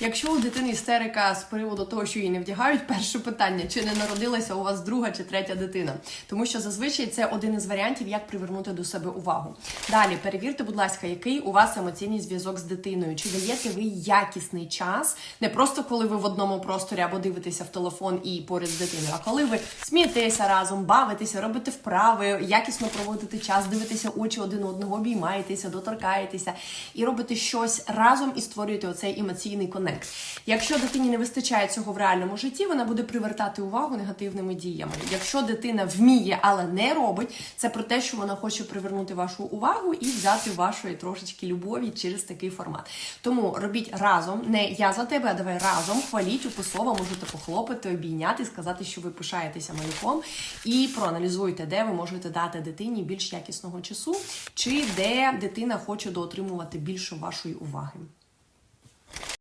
Якщо у дитини істерика з приводу того, що її не вдягають, перше питання: чи не народилася у вас друга чи третя дитина? Тому що зазвичай це один із варіантів, як привернути до себе увагу. Далі перевірте, будь ласка, який у вас емоційний зв'язок з дитиною. Чи даєте ви якісний час, не просто коли ви в одному просторі або дивитеся в телефон і поряд з дитиною, а коли ви смієтеся разом, бавитеся, робите вправи, якісно проводите час, дивитеся очі один одного, обіймаєтеся, доторкаєтеся і робите щось разом і створюєте оцей емоційний конект. Якщо дитині не вистачає цього в реальному житті, вона буде привертати увагу негативними діями. Якщо дитина вміє, але не робить, це про те, що вона хоче привернути вашу увагу і взяти вашої трошечки любові через такий формат. Тому робіть разом, не я за тебе, а давай разом, хваліть описово, можете похлопати, обійняти, сказати, що ви пишаєтеся малюком, і проаналізуйте, де ви можете дати дитині більш якісного часу, чи де дитина хоче доотримувати більше вашої уваги.